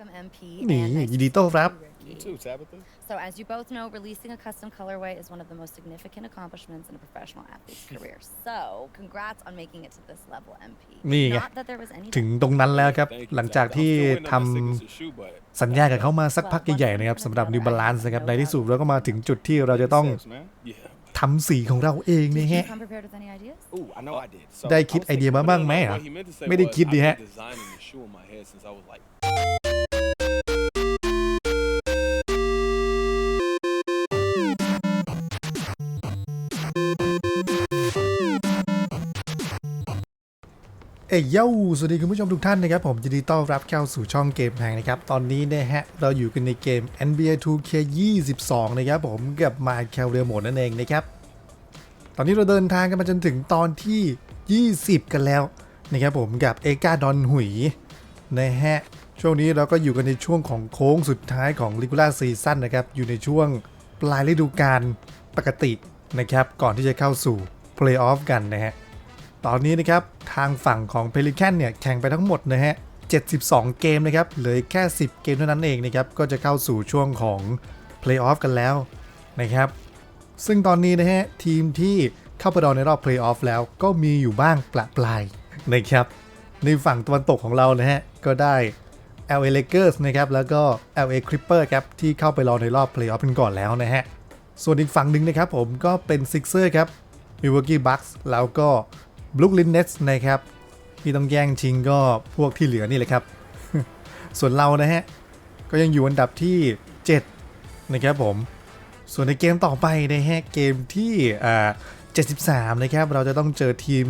Welcome, MP. นี่ and nice ยินดีต้อนรับ to see you, You Ricky. too, Tabitha. So, as you both know, releasing a custom colorway is one of the most significant accomplishments in a professional athlete's career. So, congrats on making it to this level, MP. นี่ไง Not that there was any ถึงตรงนั้นแล้วครับ Thank you, หลังจาก Tabitha. ที่ I'm still waiting ทำ on my signature shoe, but สัญญากับเขามาสักพักใหญ่ๆนะครับสำหรับ New Balance นะครับในที่สุดเราก็มาถึงจุดที่เราจะต้อง Success, man. Yeah. ทำสีของเราเอง Did นะ you ฮะ come prepared with any ideas? Ooh, I know I did. So ได้ I คิด was ไอเดีย thinking- มาบ้างไหม no, no, อะ what he meant to say ไม่ได้ was คิดดี I've ฮะ been designing the shoe in my head since I was like เอ้ยเย้าสวัสดีคุณผู้ชมทุกท่านนะครับ ผมยินดีต้อนรับเข้าสู่ช่องเกมแพงนะครับ ตอนนี้นะฮะ เราอยู่กันในเกม NBA 2K 22 นะครับผมกับมาแคลเรียโหมดนั่นเองนะครับ ตอนนี้เราเดินทางกันมาจนถึงตอนที่ 20 กันแล้วนะครับผมกับเอกาดอนหุยนะฮะ ช่วงนี้เราก็อยู่กันในช่วงของโค้งสุดท้ายของลิกูล่าซีซั่นนะครับ อยู่ในช่วงปลายฤดูกาลปกตินะครับ ก่อนที่จะเข้าสู่เพลย์ออฟกันนะฮะ ตอนนี้นะครับทางฝั่งของ Pelican เนี่ยแข่งไปทั้งหมดนะฮะ 72 เกมนะครับเหลือแค่ 10 เกมเท่านั้นเองนะครับก็จะเข้าสู่ช่วงของ Playoff กันแล้วนะครับซึ่งตอนนี้นะฮะทีมที่เข้าไปรอในรอบ Playoff แล้วก็มีอยู่บ้างประปรายนะครับในฝั่งตะวันตกของเรานะฮะก็ได้ LA Lakers นะครับแล้วก็ LA Clipper ครับที่เข้าไปรอในรอบ Playoff กันก่อนแล้วนะฮะส่วนอีกฝั่งหนึ่งนะครับผมก็เป็น Sixer ครับ Milwaukee Bucks แล้วก็ Brooklyn Nets นะครับที่ต้องแย่งชิงก็พวกที่เหลือนี่แหละครับ ส่วนเรานะฮะ ก็ยังอยู่อันดับที่ 7 นะครับผม ส่วนในเกมต่อไปนะฮะ เกมที่อ่า73 นะครับ เราจะต้องเจอทีม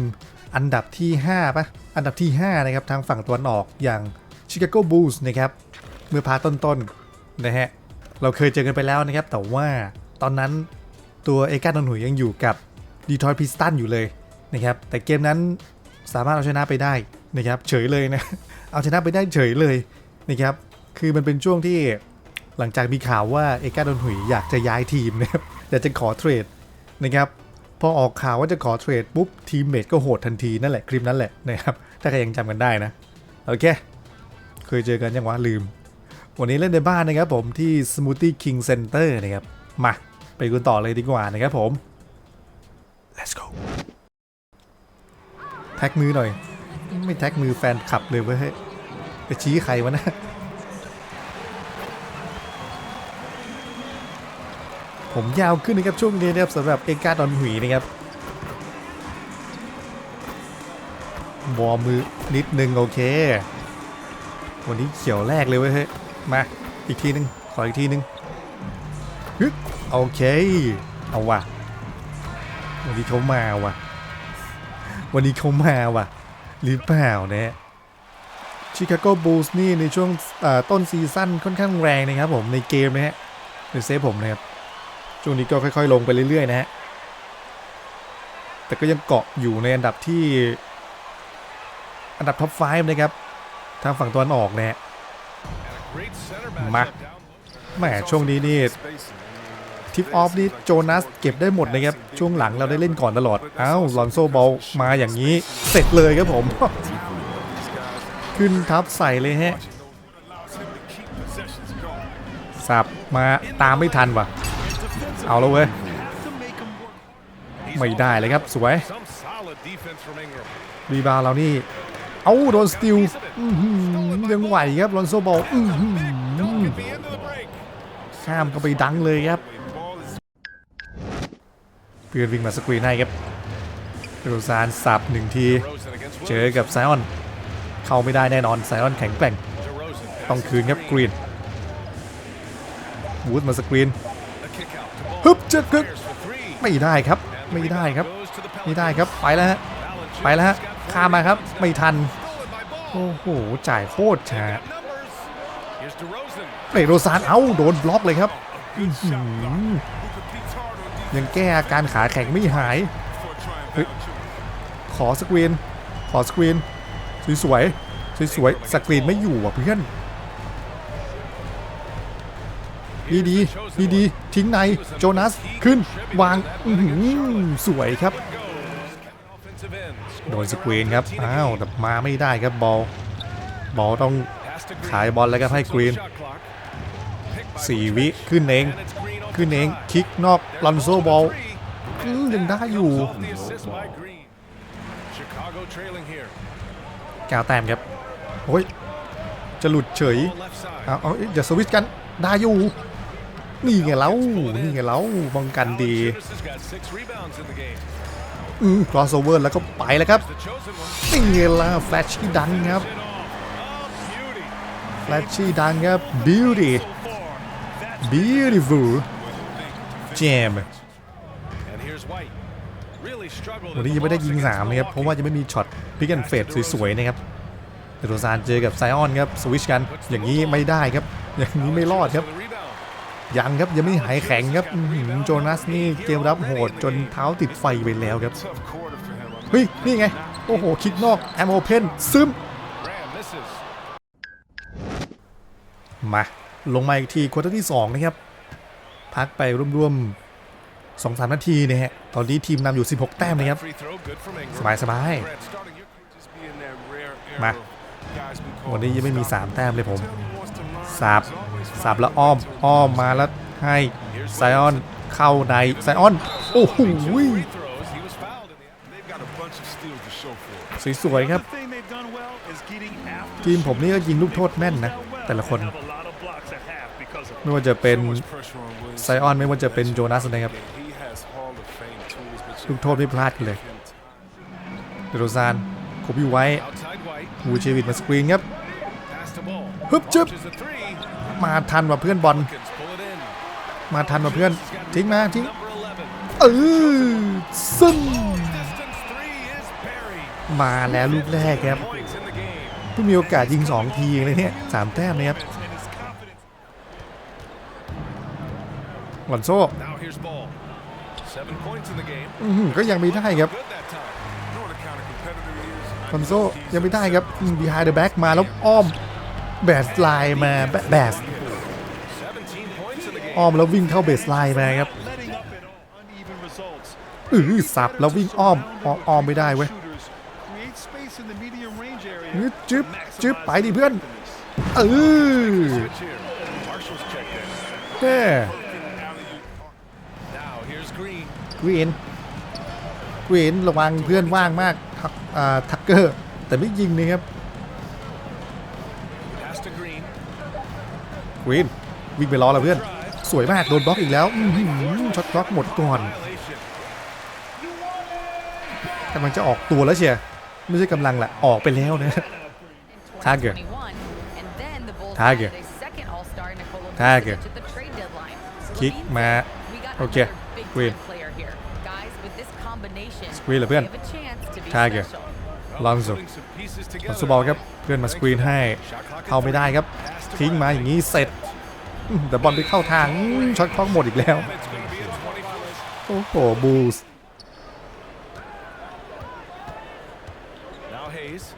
อันดับที่5ปะอันดับที่ 5 นะครับ ทางฝั่งตะวันออกอย่าง Chicago Bulls นะครับ เมื่อพาต้นๆนะฮะ เราเคยเจอกันไปแล้วนะครับ แต่ว่าตอนนั้นตัวเอกาดอนหุยยังอยู่กับดีทรอยพิสตันอยู่เลย นะครับแต่เกมนั้นสามารถเอาชนะไปได้นะครับเฉยเลยนะเอาชนะไปได้เฉยเลยนะครับคือมันเป็นช่วงที่หลังจากมีข่าวว่าเอกาดอนหุยอยากจะย้ายทีมนะครับอยากจะขอเทรดนะครับพอออกข่าวว่าจะขอเทรดปุ๊บทีมเมทก็โหดทันทีนั่นแหละคลิปนั้นแหละนะครับถ้าใครยังจำกันได้นะโอเคเคยเจอกันยังวะลืม วันนี้เล่นในบ้านนะครับผมที่ Smoothie King Center นะครับมาไปกันต่อเลยดีกว่านะครับผม let's go แท็กมือหน่อย ไม่แท็กมือแฟนคลับเลยเว้ยเฮ้ยจะชี้ใครวะนะผมยาวขึ้นนะครับช่วงนี้นะครับสำหรับเอกาดอนหุยนะครับวอมมือนิดนึงโอเค วันนี้เขียวแรกเลยเว้ยมาอีกทีนึงขออีกทีนึงฮึโอเค เอาว่ะวันนี้เขามาว่ะ วันนี้เขามาว่ะ หรือเปล่าเนี่ยชิคาโกบูลส์นี่ในช่วงอ่าต้นซีซั่นค่อนข้างแรงนะครับผมในเกมนะฮะในเซฟผมนะครับช่วงนี้ก็ค่อยๆ ลงไปเรื่อยๆนะฮะแต่ก็ยังเกาะอยู่ในอันดับที่อันดับท็อป 5 นะครับ ทางฝั่งตะวันออกนะฮะมาแหมช่วงนี้นี่ ทิปออฟนี่โจนัสเก็บได้หมดนะครับ ช่วงหลังเราได้เล่นก่อนตลอด อ้าวลอนโซบอลมาอย่างนี้ เสร็จเลยครับผม ขึ้นทับใส่เลยฮะ สับมาตามไม่ทันว่ะ เอาแล้วเว้ย ไม่ได้เลยครับสวย รีบาวเรานี่ เอาโดนสติลยังไหวครับลอนโซบอลข้ามก็ไปดังเลยครับ เพื่อนวิ่งมาสกรีนให้ครับโรซานสับหนึ่งที เจอกับไซออน เข้าไม่ได้แน่นอนไซออนแข็งแกร่ง ต้องคืนครับกรีนวูดมาสกรีนฮึบเจ็ดคึกไม่ได้ครับ ไม่ได้ครับ ไม่ได้ครับ ไปแล้วฮะ ไปแล้วฮะ ข้ามมาครับ ไม่ทัน โอ้โห จ่ายโคตรช้าเปโรซาน เอ้า โดนบล็อกเลยครับ ยังแก้อาการขาแข็งไม่หายขอสกรีน ขอสกรีน สวยๆ สวยๆ สกรีนไม่อยู่อะเพื่อน ดีดีดีดีๆทิ้งใน โจนัส ขึ้น วางอื้อหือสวยครับ โดนสกรีนครับ อ้าว แต่มาไม่ได้ครับบอล บอลต้องขายบอลแล้วก็ให้กรีนสี่วิขึ้นเอง ขึ้นเอง คิกนอกลอนโซบอลอืมยังได้อยู่กาวแต้มครับโอ้ยจะหลุดเฉยเอาเอาเอ้ยอย่าสวิตช์กันได้อยู่นี่ไงเรานี่ไงเราป้องกันดีอืม crossover แล้วก็ไปแล้วครับนี่ไงล่ะแฟลชที่ดังครับแฟลชที่ดังครับ beauty beautiful jam วันนี้ยังไม่ได้ยิง3นะครับ เพราะว่ายังไม่มีช็อตพิกแอนเฟดสวยๆนะครับเดโรซานเจอกับไซออนครับสวิชกันอย่างนี้ไม่ได้ครับ อย่างนี้ไม่รอดครับ ยังครับยังไม่หายแข็งครับอื้อหือโจนัสนี่เกมรับโหดจนเท้าติดไฟไปแล้วครับ เฮ้ย นี่ไง โอ้โห คิกนอกแอมโอเพนซึม มา ลงมาอีกทีควอเตอร์ที่ 2 นะครับ พักไปร่วมๆ2 3นาทีนะฮะตอนนี้ทีมนำอยู่ 16 แต้มนะครับ สบายสบายๆมาวันนี้ยังไม่มี 3 แต้มเลยผมสับสับแล้วอ้อมอ้อมมาแล้วให้ไซออนเข้าในไซออน โอ้โหสวยๆครับ ทีมผมนี่ก็ยิงลูกโทษแม่นนะ แต่ละคน ไม่ว่าจะเป็นไซออนไม่ว่าจะเป็นโจนัสนะครับลูกโทษไม่พลาดเลยเดโรซานโคบิไว้วูเชวิดมาสกรีนครับฮึบจึบมาทันว่าเพื่อนบอลมาทันว่าเพื่อนทิ้งมาทิ้งเออซึมมาแล้วลูกแรกครับเพิ่งมีโอกาสยิง 2 ทีเองเลยเนี่ยสามแต้มนะครับ หลอนโซ่อื้อหือก็ยังไม่ได้ครับหลอนโซ่ยังไม่ได้ครับอืม behind the back มาแล้วอ้อมแบสไลน์มาแบแบสอ้อมแล้ววิ่งเข้าเบสไลน์มาครับอือสับแล้ววิ่งอ้อมอ้อมอ้อมไม่ได้เว้ยฮึดจึ๊บจึ๊บไปดิเพื่อนเออแม่ กรีนกรีนระวังเพื่อนว่างมากทักอ่าทักเกอร์ แต่ไม่ยิงนะครับกรีนวิ่งไปรอแล้วเพื่อน สวยมากโดนบล็อกอีกแล้วอื้อหือช็อตบล็อกหมดก่อนกำลังจะออกตัวแล้วเชียร์ไม่ใช่กำลังแหละออกไปแล้วนะ Tiger. Tiger. Tiger. Kick มาโอเค Green. Screen เหรอเพื่อน Tiger. Lonzo ลอนสบอลครับเพื่อนมาสกรีนให้เข้าไม่ได้ครับ ทิ้งมาอย่างนี้เสร็จอื้อแต่บอลไปเข้าทางอื้อช็อตคล้องหมดอีกแล้ว โอ้โหบูส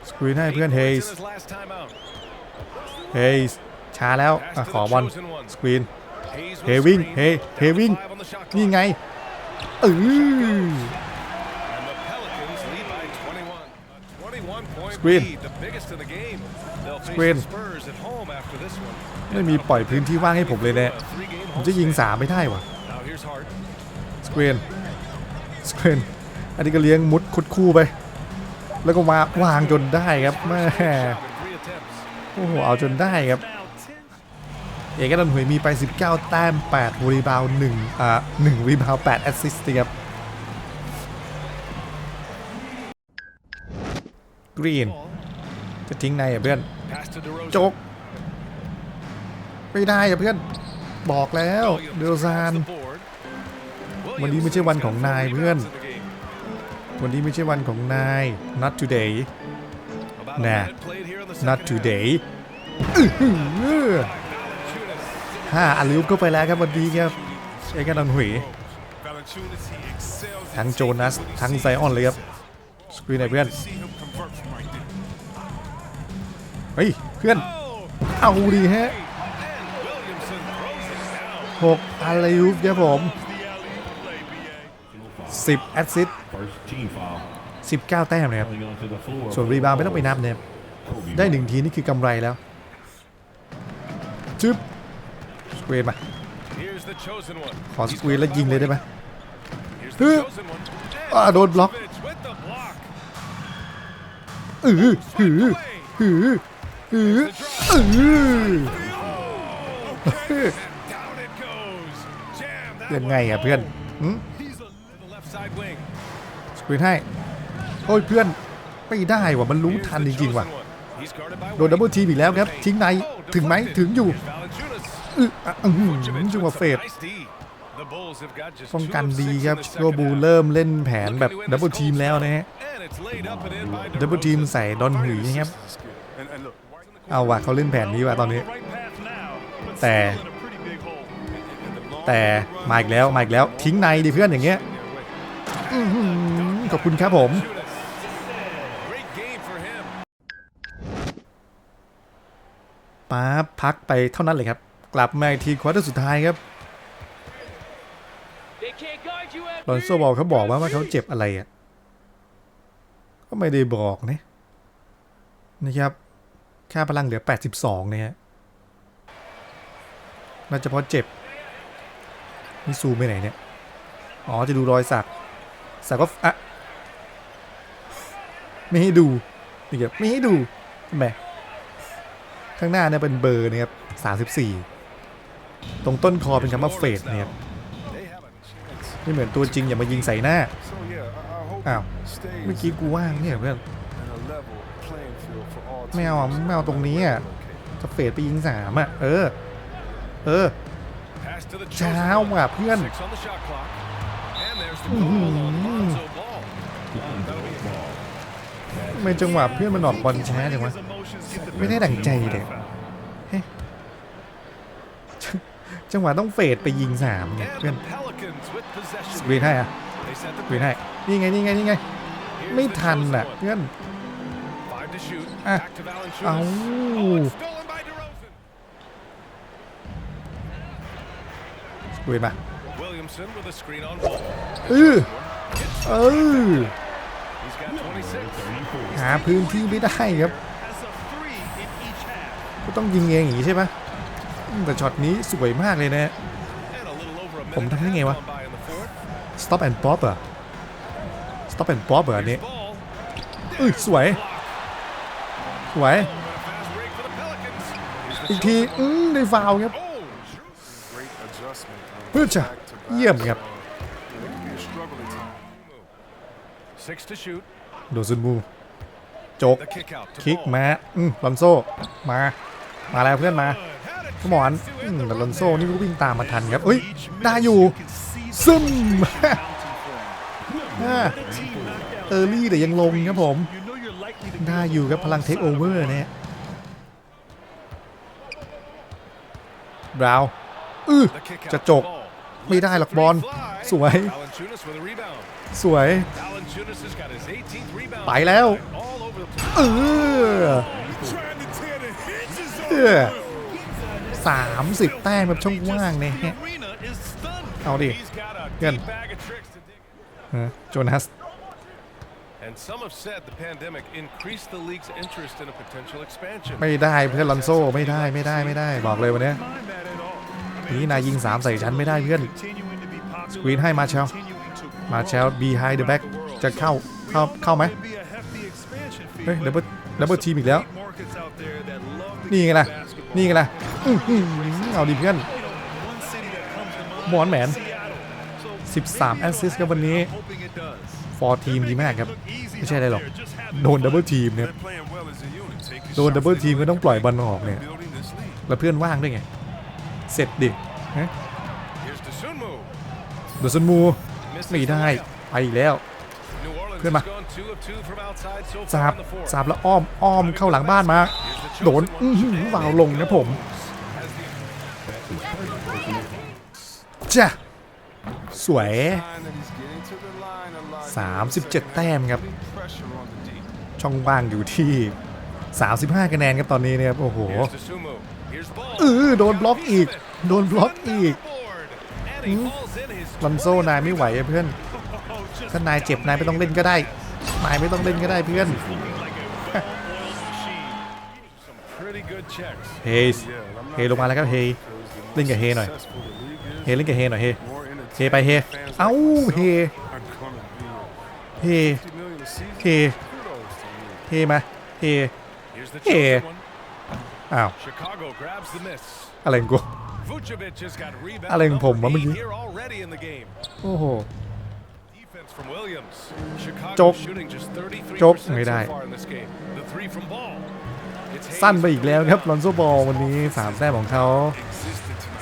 สกรีนให้เพื่อนเฮสเฮสช้าแล้วอะขอบอลสกรีนเฮวิ่งเฮเฮวิ่งนี่ไงเออ Screen. Screen. Screen. ไม่มีปล่อยพื้นที่ว่างให้ผมเลยเนี่ยผมจะยิงสามไม่ได้วะสกรีนสกรีนอันนี้ก็เลี้ยงมุดคุดคู่ไป แล้วก็มาวางจนได้ครับแม่โอ้โหเอาจนได้ครับ เอกนันหุยมีไป 19 แต้ม8รีบาวด์1อ่า1รีบาวด์8แอสซิสต์ครับ กรีน จะทิ้งในอะเพื่อน โจก ไม่ได้อะเพื่อน บอกแล้วเดลซานวันนี้ไม่ใช่วันของนายเพื่อน วันนี้ไม่ใช่วันของนาย not today Nah, not today อื้อหือห้าอาลิวก็ไปแล้วครับวันนี้ครับเอกนันหุยทั้งโจนัส ทั้งไซออนเลยครับสกรีนไหนเพื่อน พื่อน เอาดีฮะหกอาลิวครับผม10แอสซิสต์ First team foul. 19แต้มนะครับ Coming onto the floor. ส่วนรีบาวด์ไม่ต้องไปนับนะครับได้หนึ่งทีนี่คือกำไรแล้วจึ๊บสเกวนมา Here's the chosen one. ขอสเกวนแล้วยิงเลยได้ไหม Here's Huh. the chosen one. อ่าโดนบล็อก Savage with the block. เออหือหือ ยังไงอะเพื่อนสกรีนให้ โอ้ยเพื่อนไม่ได้ว่ะมันรู้ทันจริงๆว่ะ โดนดับเบิลทีมอีกแล้วครับ ทิ้งใน ถึงไหมถึงอยู่อือจังหวะเฟดป้องกันดีครับโกบูเริ่มเล่นแผนแบบดับเบิลทีมแล้วนะฮะดับเบิลทีมใส่ดอนหือครับ เอาว่ะเขาเล่นแผนนี้ว่ะตอนนี้ right path now, but แต่ still in a pretty big hole. แต่มาอีกแล้วมาอีกแล้วทิ้งในดิเพื่อนอย่างเงี้ยอื้อหือขอบคุณครับผม Great game for him. ป๊าบพักไปเท่านั้นเลยครับ กลับมาอีกทีควอเตอร์สุดท้ายครับลอนโซบอกเขาบอกว่าว่าเขาเจ็บอะไรอะ ก็ไม่ได้บอกนะนะครับ ค่าพลังเหลือ 82นะฮะน่าจะเพราะเจ็บนี่ซูมไปไหนเนี่ย อ๋อ จะดูรอยสัก สักก็อะไม่ให้ดูนี่ครับไม่ให้ดูทำไมข้างหน้าเนี่ยเป็นเบอร์นะครับ34 ตรงต้นคอเป็นคำว่าเฟดนะครับไม่เหมือนตัวจริงอย่ามายิงใส่หน้า อ้าว เมื่อกี้กูว่างเนี่ยเพื่อน ไม่เอาอะ teams. ไม่เอาตรงนี้อะจะเฟดไปยิงสามอะ เออ เออ Pass to the เช้า chosen one. ว่ะเพื่อน Six on the shot clock. And there's the call on Lonzo Ball. That'll be a ball. ทำไม่จังหวะเพื่อนมันออกบอลช้าจังวะ His emotions get the ไม่ได้ better ดั่งใจ of him. เลยจังหวะต้องเฟดไปยิงสามเนี่ย And เพื่อน the Pelicans with ส possession. กรีนให้อะ They set ส the กรีนให้ pitch. นี่ไงนี่ไงนี่ไง Here's ไม่ the ทัน chosen อะ one. เพื่อน Five อะเอาลุยมาเออเออหาพื้นที่ไม่ได้ครับก็ต้องยิงเองอย่างนี้ใช่ไหมแต่ช็อตนี้สวยมากเลยนะ ผมทำได้ไงวะ stop and pop เหรอ stop and pop เหรอเนี่เอ้ยสวย สวย Fast break for the Pelicans. Here's the อีกที chosen อืมได้ฟาวล์ครับ Oh, Great adjustment. um, เพื่อจะ back to back. เยี่ยมครับ Uh, it could be a struggle at times. six to shoot. โดซุนมูโจก The kick out to คิก Ball. มาอืมลอนโซ มา มาแล้วเพื่อนมา Had a ขมอน chance to อื hit ม the แต่ลอน rim โซ there. นี่ก็วิ่งตามมาทันครับเอ้ย ได้อยู่ ซึมเออร์ลี่แต่ยังลงครับผม You know you're likely to ได้อยู่ครับพลังเทคโอเวอร์เนี่ยบราวน์อื้อ The kick out จะ to จก Ball. ไม่ได้หรอกบอล Fly. สวย Valanciunas with a rebound. สวย Valanciunas has got his 18th rebound. ไปแล้ว All over the place. เออ trying to tear the hinges เออสามสิบแต้มแบบช่องว่างเนี่ยฮะ arena is stunned. เอาดิ He's got a Good. deep bag of tricks to dig in. เออโจนัส And some have said the pandemic increased the league's interest in a potential expansion. ไม่ได้เพื่อนลอนโซไม่ได้ไม่ได้ไม่ได้บอกเลยวันนี้นี่นายยิงสามใส่ฉันไม่ได้เพื่อนสกรีนให้มาเชลมาเชล behind the back จะเข้าเข้าเข้าไหมเฮ้ยดับเบิลดับเบิลทีมอีกแล้ว นี่ไงล่ะ นี่ไงล่ะเอาดีเพื่อนมอนแมน 13 แอสซิสต์ครับวันนี้ ฟอร์ทีมดีมากครับ ไม่ใช่อะไรหรอก out there, just having โดน fun. ดับเบิลทีมเนี่ย They're playing well as a unit, taking โดน shots ดับเบิล they ทีม know ก็ they ต้อง can ปล่อย make บอลออกเนี่ย building this league. แล้วเพื่อนว่างด้วยไง เสร็จดิฮะ Here's to Sunmu. เดซันมู Misses ไม่ the ได้ layup. ไปอีกแล้ว New Orleans เพื่อนมา has gone two of two from outside so สา far บ in the fourth. สาบแล้วอ้อมอ้อมเข้าหลังบ้านมา Here's the โดน chosen อื้อ one. หือ And วาว it ลงนะผม goes as the จ้ะสวย 37 แต้มครับ ช่องว่างอยู่ที่ 35 คะแนนครับตอนนี้เนี่ยครับโอ้โหเออโดนบล็อกอีก โดนบล็อกอีกลอนโซนายไม่ไหวเพื่อนถ้านายเจ็บนายไม่ต้องเล่นก็ได้ นายไม่ต้องเล่นก็ได้เพื่อนเฮเฮลงมาแล้วครับเฮเล่นกับเฮหน่อยเฮเล่นกับเฮหน่อยเฮเฮไปเฮเอ้าเฮ เฮเฮเฮมาเฮ Here's the Yeah. chosen one. อ้าว Chicago grabs the miss. อะไรของกู Vucevic has got rebound อะไรของผมวะ number เมื่อกี้ eight here already in the game. โอ้โห Defense from Williams. Chicago จบ shooting just 33%จบไม่ได้ so far in this game. The three from ball. It's Hayes สั้นไปอีกแล้วครับลอนโซบอลวันนี้สามแต้มของเขา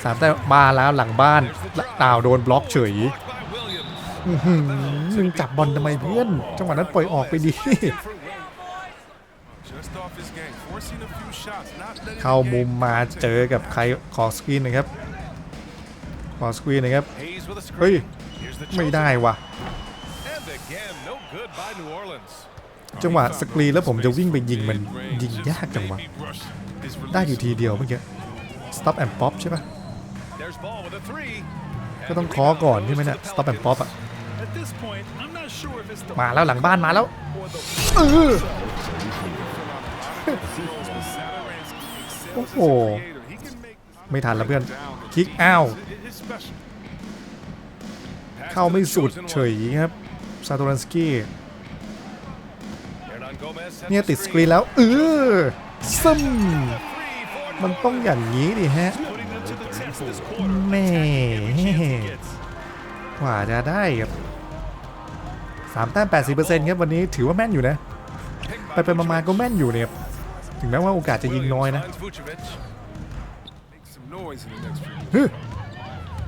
สามแต้มมาแล้วหลังบ้านดาวโดนบล็อกเฉย มึงจับบอลทำไมเพื่อน จังหวะนั้นปล่อยออกไปดี เข้ามุมมาเจอกับใครขอสกรีนนะครับ ขอสกรีนนะครับ เฮ้ย ไม่ได้วะจังหวะสกรีนแล้วผมจะวิ่งไปยิงมันยิงยากจังวะ ได้อยู่ทีเดียวเมื่อกี้ stop and pop ใช่ปะ There's ball with a three. ก็ต้องเคอก่อนใช่ไหมเนี่ย stop and pop อะ At this point, I'm not sure if it's the มาแล้วหลังบ้านมาแล้ว or the เออ Satoransky โอ้ excels โห as a creator. He can make ไม่ทันแล้วเพื่อน down the คิก team. อ้าว It- it's special. Pass เข้า to ไม่ the สุด chosen เฉ one. ยครับซาโตรันสกี้ Hernan Gomez sets เนี่ย the ติดส screen. กรีนแล้วเออซึม Three for มันต้องอย่างนี้ดิฮะ แม่ Every chance he gets. กว่าจะได้ครับสามแต้ม80%ครับวันนี้ถือว่าแม่นอยู่นะ picked ไป by ไปมาๆก็แม่นอยู่เนี่ยครับถึงแม้ว่าโอกาสจะยิงน้อยนะ Finds Vucevic. Make some noise in the next few เฮ้ย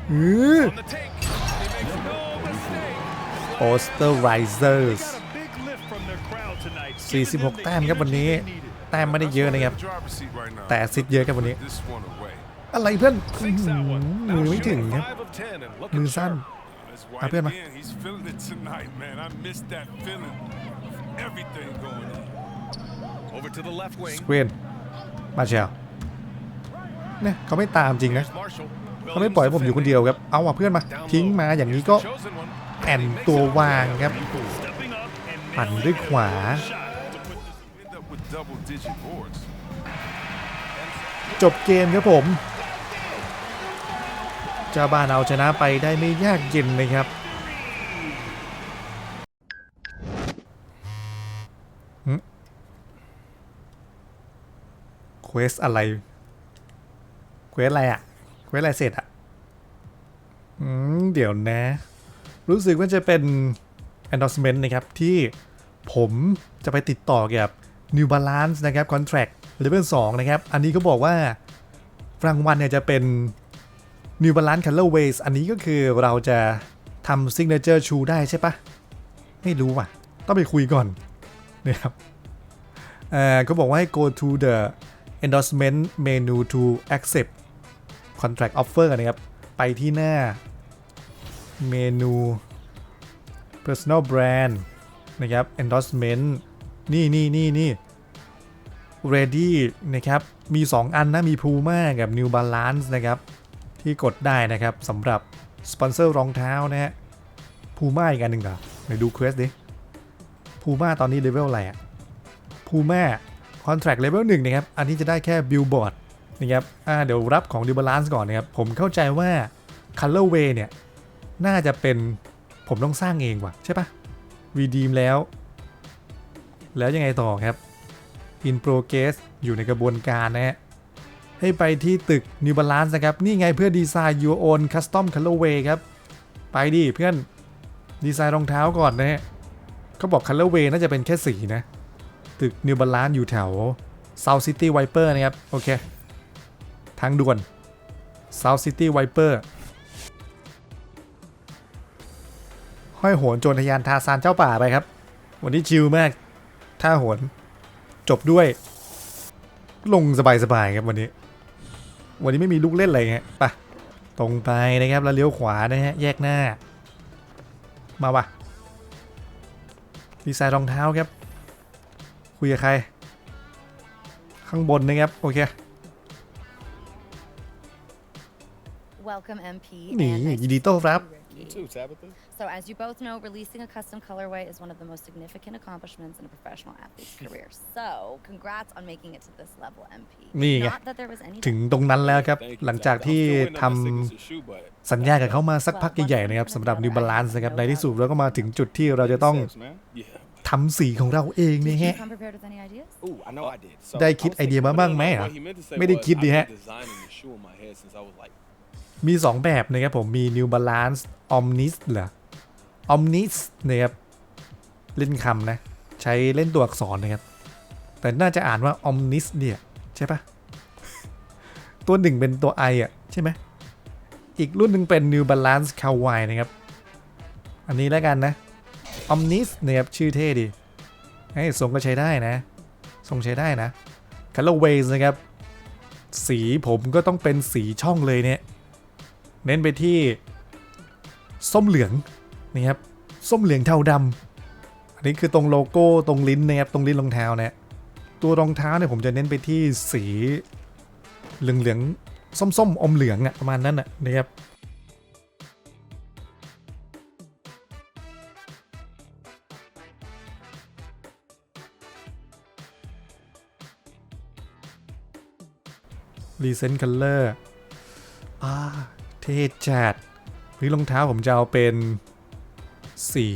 เออ On the take. He makes no mistake. โปสเตอร์ไรเซอร์ส Got a big lift from their crowd tonight. 46 แต้มครับวันนี้ แต้มไม่ได้เยอะนะครับ Driver's seat right now. แต่แอสซิดเยอะครับวันนี้ This one away. อะไรเพื่อนอื้อ Takes หือ that one. มือ Now ไม่ถึง shooting ครับ five of 10 and มือ looking สั้น sharp. That's Ah, White Pierre, again. He's feeling it tonight, man. I missed that feeling. Everything going in. Over to the left wing. สเวนมาเชลเนี่ยเขาไม่ตามจริงนะ Here's Marshall. เขาไม่ปล่อยให้ผมอยู่คนเดียวครับ เอาว่ะเพื่อนมา Down ทิ้ง low. มาอย่างนี้ Here's ก็ the chosen one. แอน And he makes ตัว it. วางครับ Stepping up and ปั่น nailing ด้วยขวา shot to put this end up with double digit boards. จบเกมครับผม เจ้าบ้านเอาชนะไปได้ไม่ยากเย็นนะครับเควสอะไรเควสอะไรอะเควสอะไรเสร็จอะอืมเดี๋ยวนะ รู้สึกว่าจะเป็น endorsement นะครับ ที่ผมจะไปติดต่อเกี่ยวกับ New Balance นะครับ Contract Level 2 นะครับ อันนี้ก็บอกว่ารางวัลเนี่ยจะเป็น New Balance Colorways อันนี้ก็คือเราจะทำ Signature Shoe ได้ใช่ปะไม่รู้ว่ะ ต้องไปคุยก่อนนะครับเอ่อก็บอกว่าให้ go to the endorsement menu to accept contract offer นะครับ ไปที่หน้าเมนู personal brand นะครับ endorsement นี่นี่นี่นี่ ready นะครับ มี 2 อันนะ มี Puma กับ New Balance นะครับ ที่กดได้นะครับสำหรับสปอนเซอร์รองเท้านะฮะ Puma อีกอันหนึ่งเหรอไหนดูเควสดิ Puma ตอนนี้เลเวลอะไรอะ Puma Contract Level 1นะครับ อันนี้จะได้แค่ Billboard นะครับอ่าเดี๋ยวรับของ New Balance ก่อนนะครับ ผมเข้าใจว่า Colorway เนี่ย น่าจะเป็นผมต้องสร้างเองว่ะ ใช่ปะ Redeem แล้ว แล้วยังไงต่อครับ In progress อยู่ในกระบวนการนะฮะ ให้ไปที่ตึก New Balance นะครับ นี่ไงเพื่อดีไซน์ your own custom colorway ครับ ไปดิเพื่อนดีไซน์รองเท้าก่อนนะฮะเขาบอก colorway น่าจะเป็นแค่สีนะ ตึก New Balance อยู่แถว South City Viper นะครับ โอเค ทางด่วน South City Viper ห้อยโหนโจรทะยานทาซานเจ้าป่าไปครับ วันนี้ชิลมาก ท่าโหน จบด้วย ลงสบายๆครับวันนี้ วันนี้ไม่มีลูกเล่นอะไรเงี้ยไปตรงไปนะครับแล้วเลี้ยวขวานะฮะแยกหน้า มาวะดีไซน์รองเท้าครับ คุยกับใคร ข้างบนนะครับ โอเค Welcome, MP. นี่ and nice ยินดีต้อนรับ to see you, Ricky. too, Tabitha. So, as you both know, releasing a custom colorway is one of the most significant accomplishments in a professional athlete's career. So, congrats on making it to this level, MP. นี่ไง Not that there was any ถึงตรงนั้นแล้วครับ Thank you, หลังจาก Tabitha. ที่ I'm still waiting ท on my signature shoe, but ำสัญญากับเขามาสักพักใหญ่ๆนะครับสำหรับ New Balance นะครับในที่สุดเราก็มาถึงจุดที่เราจะต้อง Steps, man. Yeah. ทำสีของเราเอง Did นะ you ฮะ come prepared with any ideas? Ooh, I know I did. So ได้ I คิด was ไอเดีย thinking- มาบ้างไหม no, อะ what he meant to say ไม่ได้ was คิดดิ I've ฮะ been designing the shoe in my head since I was like มี 2 แบบนะครับผมมี New Balance Omnis เหรอ Omnis นะครับเล่นคำนะ ใช้เล่นตัวอักษรนะครับ แต่น่าจะอ่านว่า Omnis เนี่ย ใช่ปะตัวหนึ่งเป็นตัว I อะ ใช่ไหมอีกรุ่นหนึ่งเป็น New Balance Kawaii นะครับ อันนี้แล้วกันนะ Omnis นะครับชื่อเท่ดีไอ้ทรงก็ใช้ได้นะทรงใช้ได้นะ Colorways นะครับ สีผมก็ต้องเป็นสีช่องเลยเนี่ย เน้นไปที่ส้มเหลืองนี่ครับส้มเหลืองเทาดำอันนี้คือตรงโลโก้ตรงลิ้นนะครับตรงลิ้นรองเท้าเนี่ยตัวรองเท้าเนี่ยผมจะเน้นไปที่สีเหลืองเหลืองๆส้มๆอมเหลืองอะประมาณนั้นอะนะครับรีเซนต์คัลเลอร์อ่า เท่จัดพื้รองเท้าผมจะเอาเป็นสี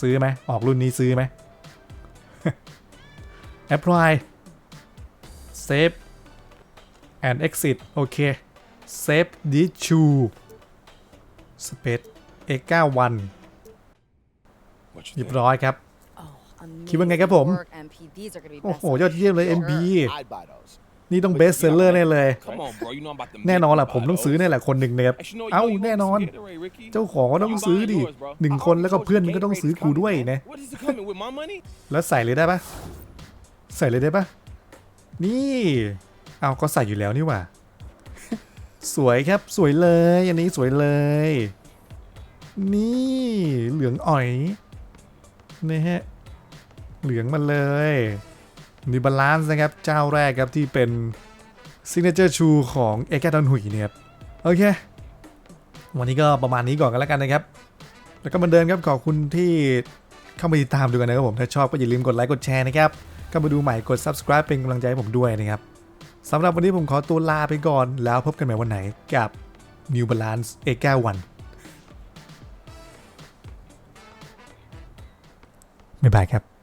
ซื้อไหมออกรุ่นนี้ซื้อไหม apply save and exit โอเค save this shoe space x91 what you เรียบ think? ร้อยครับ Oh, คิดว่าไงครับผม amazing work, MP. These are going to be โอ้ best โห ยอดเยี่ยมเลย sellers. NB I'd buy those. นี่ต้อง best seller แน่เลย Come on, bro. You know I'm about to แน่ make นอน you ล่ะ buy ผมต้องซื้อ those. แน่แหละคนหนึ่งนะครับ Actually, no, you เอ้า know you แน่นอน want this Gatorade, Ricky. เจ้าของก็ต้อง You ซื้อ buying ดิ yours, bro. หนึ่ง I คน already แล้วก็ told you เพื่อนมันก็ต้อง Gatorade's ซื้อกู coming, ด้วย man. นะ What is it coming with my money? แล้วใส่เลยได้ปะใส่เลยได้ปะ นี่ เอาก็ใส่อยู่แล้วนี่ว่า สวยครับสวยเลย อันนี้สวยเลย นี่เหลืองอ่อยนี่ฮะเหลืองมาเลยนิบาลานซ์นะครับ เจ้าแรกครับที่เป็นซิกเนเจอร์ชูของเอกาดอนหุยเนี่ยครับโอเค วันนี้ก็ประมาณนี้ก่อนกันแล้วกันนะครับ แล้วก็เหมาเดินครับขอบคุณที่เข้ามาติดตามดูกันนะครับผม ถ้าชอบก็อย่าลืมกดไลค์กดแชร์นะครับ เข้ามาดูใหม่กด subscribe เป็นกำลังใจให้ผมด้วยนะครับสำหรับวันนี้ผมขอตัวลาไปก่อนแล้วพบกันใหม่วันไหนกับ New Balance A91 บ๊ายบายครับ